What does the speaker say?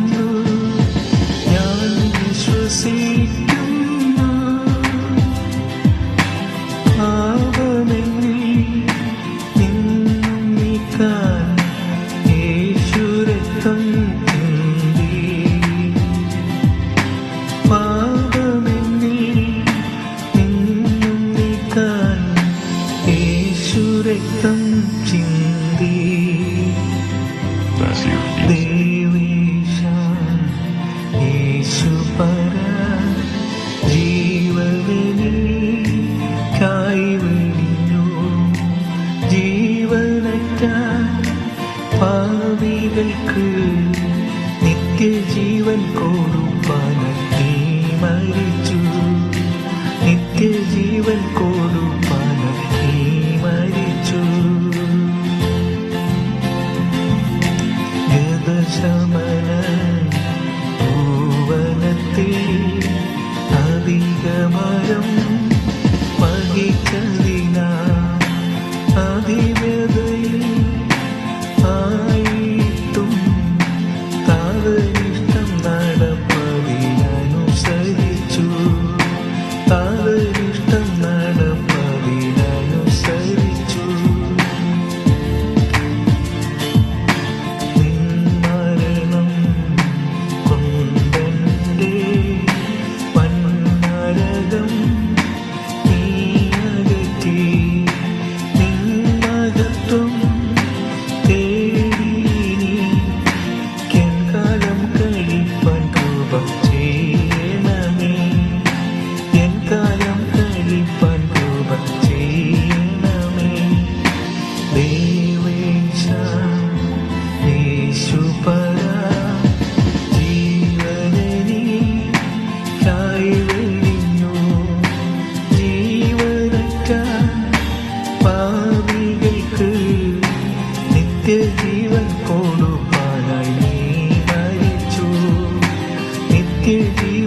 remember മകൾക്ക് നിത്യജീവൻ കൊടുപ്പാനായി നീ മരിച്ചു. നിത്യജീവൻ കൊടുപ്പാനായി നീ മരിച്ചു. ഗതശമന ഭൂവനത്തിൽ നിത്യജീവൻ കൊടുപ്പാനായി നീ മരിച്ചു. നിത്യജീവൻ